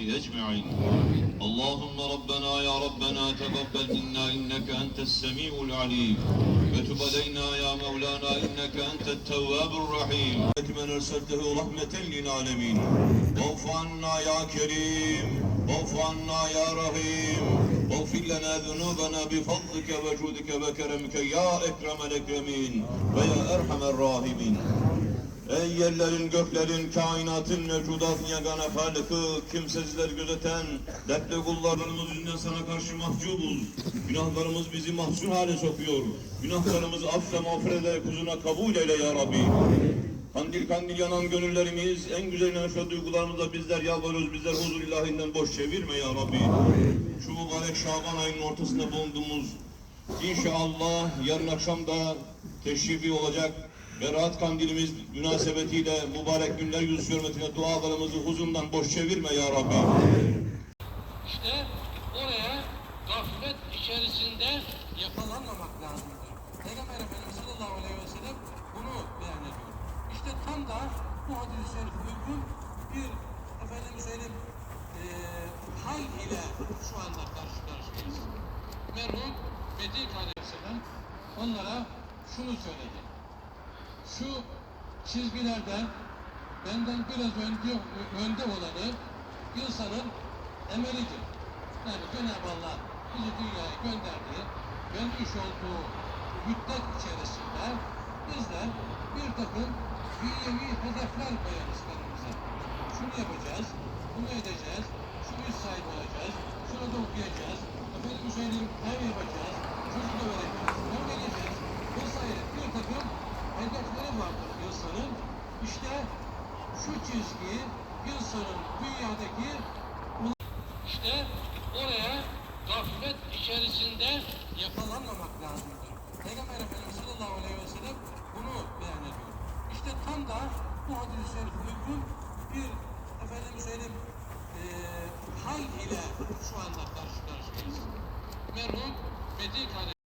أجمعين اللهم ربنا يا ربنا تقبل منا إنك أنت السميع العليم وتب علينا يا مولانا إنك أنت التواب الرحيم من أرسلته رحمة للعالمين واعف عنا يا كريم واعف عنا يا رحيم واغفر لنا ذنوبنا بفضلك وجودك وكرمك يا أكرم الأكرمين ويا أرحم الراحمين Ey yerlerin, göklerin, kainatın, mevcudatın yegane halıkı, kimsesizleri gözeten, dertli kullarımız yüzünden sana karşı mahcubuz. Günahlarımız bizi mahzun hale sokuyor. Günahlarımızı affle mağfiret ederek huzuruna kabul eyle ya Rabbi. Kandil kandil yanan gönüllerimiz, en güzel şu duygularımızla bizler yalvarıyoruz, bizler huzur ilahinden boş çevirme ya Rabbi. Şu mübarek Şaban ayının ortasında bulunduğumuz, İnşallah yarın akşam da teşrifi olacak. Berat kandilimiz münasebetiyle mübarek günler yüz hürmetine dualarımızı huzurundan boş çevirme ya Rabbi. İşte oraya gaflet içerisinde yakalanmamak lazımdır. Peygamber Efendimiz sallallahu aleyhi ve sellem bunu beyan ediyor. İşte tam da bu hadis-i şerif uygun bir efendim söyleyeyim eee hal ile şu anda karşı karşıyayız. Merhum Medik Aleyhisselam onlara şunu söyledi. Şu çizgilerde benden biraz önce, önde olanı insanın emelidir. Yani Cenab-ı Allah bizi dünyaya gönderdi, vermiş olduğu müddet içerisinde bizler bir takım dünyevi hedefler koyarız kendimize. Şunu yapacağız, bunu edeceğiz, şu iş sahibi olacağız, şunu da okuyacağız, efendim söyleyeyim ev yapacağız, çocuk da vereceğiz, evleneceğiz vesaire bir takım hedefleri vardır insanın. İşte şu çizgi insanın dünyadaki işte oraya gaflet içerisinde yakalanmamak lazımdır. Peygamber Efendimiz sallallahu aleyhi ve sellem bunu beyan ediyor. İşte tam da bu hadis-i uygun bir efendim söyleyeyim eee hal ile şu anda karşı karşıyayız. Merhum Medik